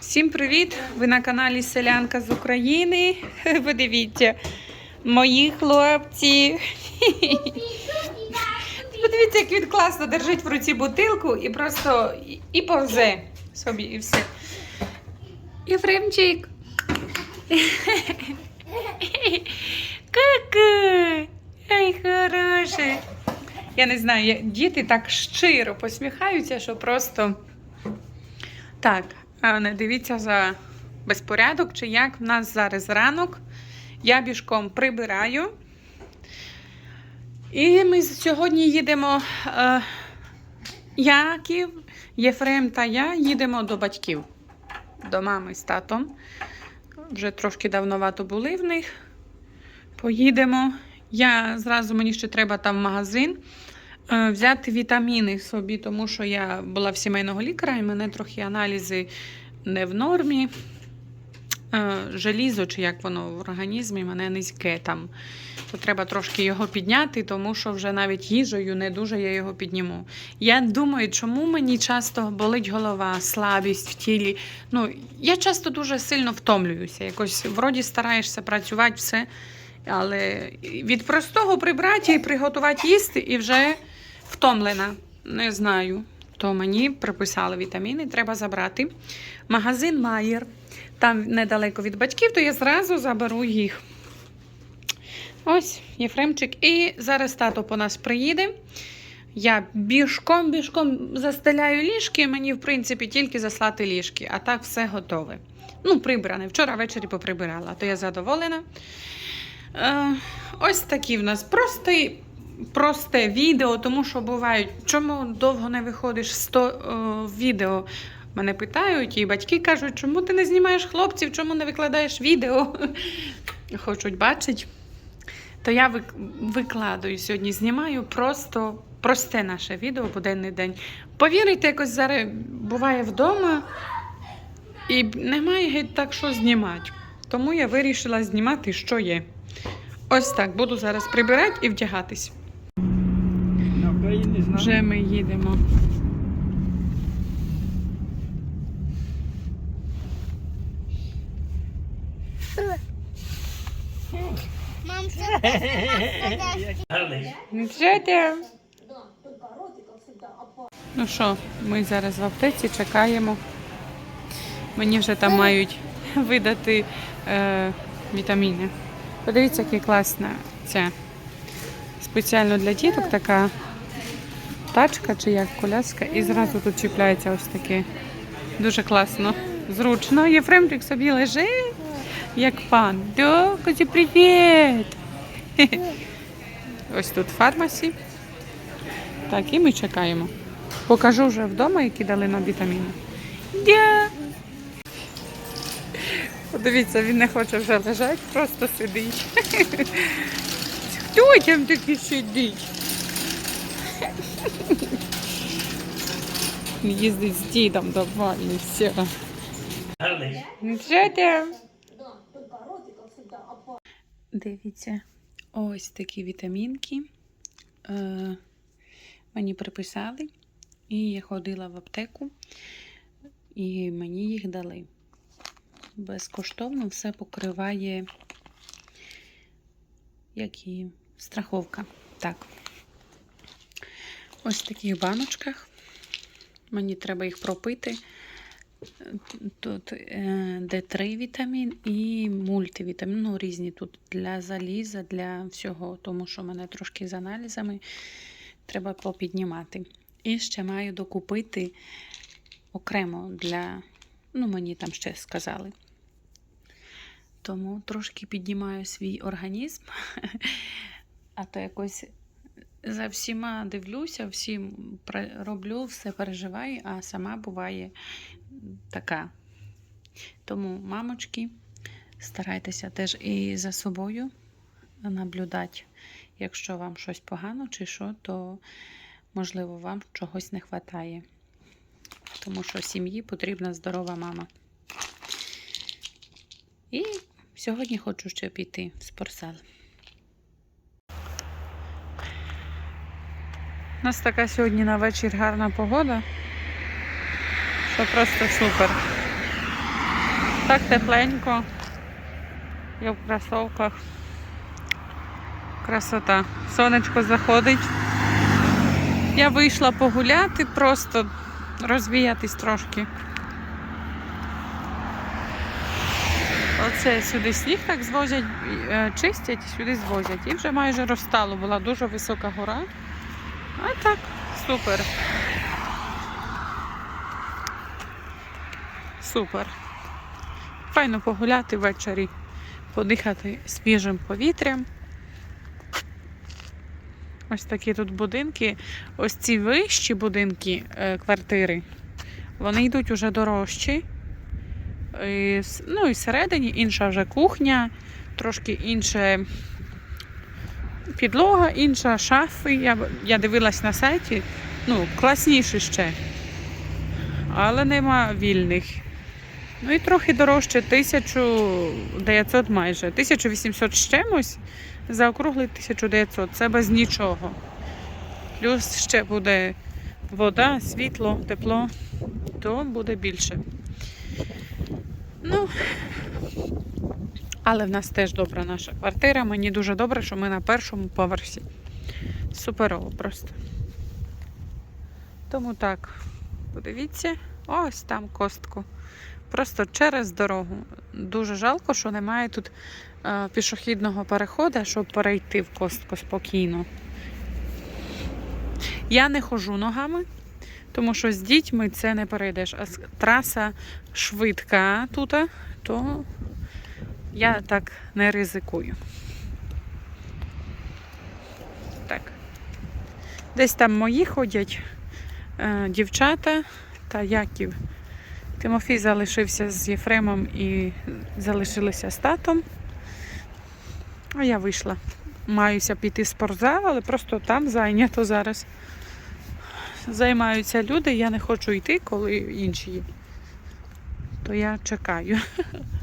Всім привіт! Ви на каналі Селянка з України. Подивіться, мої хлопці. Подивіться, як він класно держить в руці бутилку і просто і- повзе собі, і все. Єфремчик. Ка-ка. Ай, хороше. Я не знаю, діти так щиро посміхаються, що просто. Так, не дивіться за безпорядок, чи як в нас зараз ранок. Я бішком прибираю. І ми сьогодні їдемо. Е, Яків, Єфрем та я їдемо до батьків, до мами з татом. Вже трошки давновато були в них. Поїдемо. Я зразу мені ще треба там в магазин взяти вітаміни собі, тому що я була в сімейного лікаря, і мене трохи аналізи не в нормі. Е, Желізо, чи як воно в організмі, мене низьке там. То треба трошки його підняти, тому що вже навіть їжею не дуже я його підніму. Я думаю, чому мені часто болить голова, слабість в тілі. Ну, я часто дуже сильно втомлююся. Якось вроді стараєшся працювати все. Але від простого прибрати і приготувати їсти, і вже втомлена. Не знаю. То мені приписали вітаміни, треба забрати. Магазин Майер, там недалеко від батьків, то я зразу заберу їх. Ось, Єфремчик. І зараз тато по нас приїде. Я бішком-бішком застеляю ліжки. Мені, в принципі, тільки заслати ліжки, а так все готове. Ну, прибране. Вчора ввечері поприбирала, то я задоволена. Е, ось такі в нас простий, просте відео, тому що бувають, чому довго не виходиш 100 е, відео. Мене питають, і батьки кажуть, чому ти не знімаєш хлопців, чому не викладаєш відео? Хочуть бачити. То я вик- викладаю сьогодні, знімаю просто просте наше відео, буденний день. Повірите, якось зараз буває вдома і немає геть так, що знімати. Тому я вирішила знімати, що є. Ось так, буду зараз прибирати і вдягатись. Знаю. Вже ми їдемо. Мам, ти? Ну що, ми зараз в аптеці чекаємо. Мені вже там мають видати е, вітаміни. Подивіться, яка класна ця. Спеціально для діток така тачка чи як коляска. І зразу тут чіпляється ось таке. Дуже класно. Зручно. Єфремчик собі лежить, як пан. Дякую, привіт! Ось тут фармасі. Так, і ми чекаємо. Покажу вже вдома, які дали нам вітаміни. Дя! Подивіться, він не хоче вже лежати, просто сидить. Хто там такий сидить? Їздить з дідом давай і все. Гарний. Дивіться, ось такі вітамінки. Е, мені приписали, і я ходила в аптеку, і мені їх дали. Безкоштовно все покриває як і страховка. Так. Ось в таких баночках. Мені треба їх пропити. Тут е, Д3 вітамін і мультивітамін. Ну, різні тут для заліза, для всього, тому що в мене трошки з аналізами треба попіднімати. І ще маю докупити окремо для, ну, мені там ще сказали. Тому трошки піднімаю свій організм, а то якось за всіма дивлюся, всім роблю, все переживаю, а сама буває така. Тому, мамочки, старайтеся теж і за собою наблюдати. Якщо вам щось погано чи що, то можливо вам чогось не вистачає. Тому що сім'ї потрібна здорова мама. І сьогодні хочу ще піти в спортзал. У нас така сьогодні на вечір гарна погода, що просто супер. Так тепленько. Я в кросовках. Красота. Сонечко заходить. Я вийшла погуляти, просто розвіятись трошки. Оце сюди сніг так звозять, е, чистять і сюди звозять. І вже майже розстало, була дуже висока гора. А так, супер. Супер. Файно погуляти ввечері, подихати свіжим повітрям. Ось такі тут будинки. Ось ці вищі будинки, е, квартири, вони йдуть уже дорожчі. І, ну і всередині інша вже кухня, трошки інша підлога, інша шафи. Я, я дивилась на сайті, ну, класніше ще. Але нема вільних. Ну і трохи дорожче 1900 майже. 1800 з чимось, заокруглий 1900. Це без нічого. Плюс ще буде вода, світло, тепло, то буде більше. Ну, але в нас теж добра наша квартира. Мені дуже добре, що ми на першому поверсі. Суперово просто. Тому так, подивіться, ось там костку. Просто через дорогу. Дуже жалко, що немає тут е, пішохідного переходу, щоб перейти в костку спокійно. Я не ходжу ногами, тому що з дітьми це не перейдеш. А траса швидка тут, то я так не ризикую. Так. Десь там мої ходять е, дівчата та Яків. Тимофій залишився з Єфремом і залишилися з татом. А я вийшла. Маюся піти в спортзал, але просто там зайнято зараз. Займаються люди, я не хочу йти, коли інші є. То я чекаю.